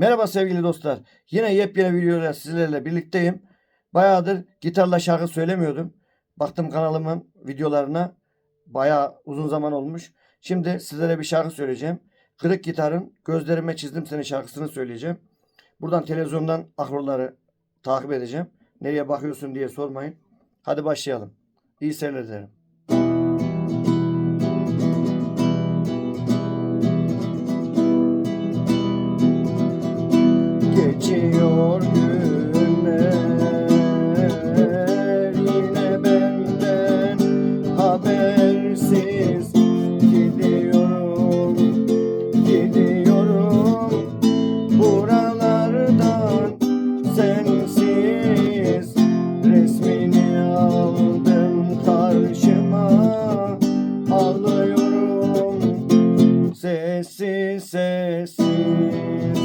Merhaba sevgili dostlar. Yine yepyeni videoyla sizlerle birlikteyim. Bayağıdır gitarla şarkı söylemiyordum. Baktım kanalımın videolarına. Bayağı uzun zaman olmuş. Şimdi sizlere bir şarkı söyleyeceğim. Kırık gitarın Gözlerime Çizdim Seni şarkısını söyleyeceğim. Buradan televizyondan akroları takip edeceğim. Nereye bakıyorsun diye sormayın. Hadi başlayalım. İyi seyirler dilerim. Sessiz.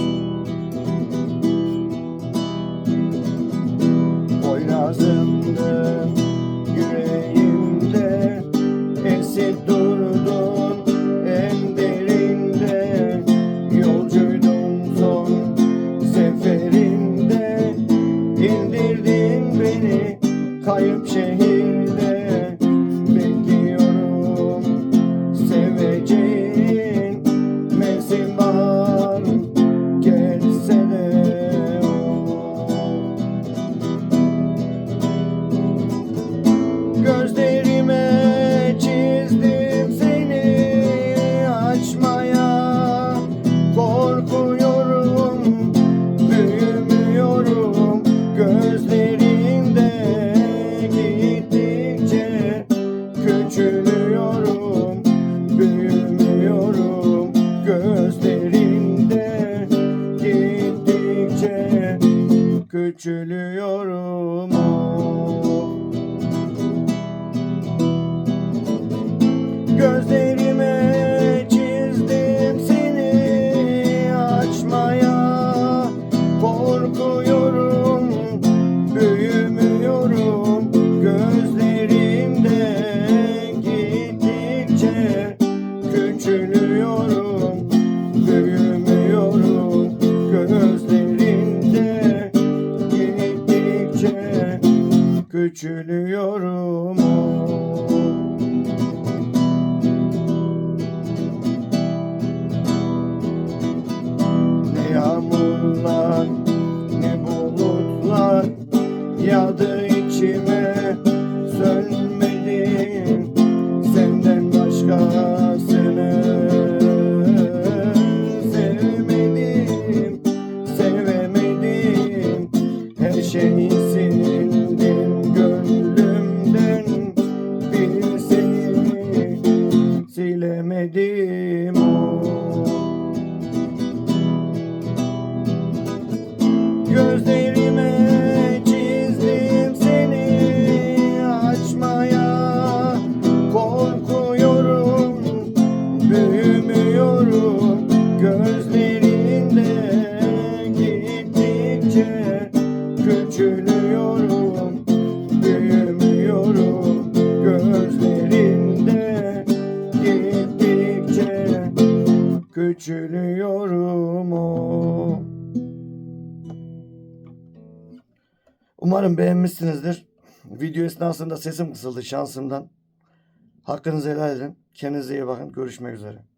Boynazımda, yüreğimde Esip durdun en derinde. Yolcuydum son seferinde İndirdin beni kayıp şehirde küçülüyorum küçülüyorum Ne küçülüyorum oh. Umarım beğenmişsinizdir. Video esnasında sesim kısıldı şansımdan. Hakkınızı helal edin. Kendinize iyi bakın. Görüşmek üzere.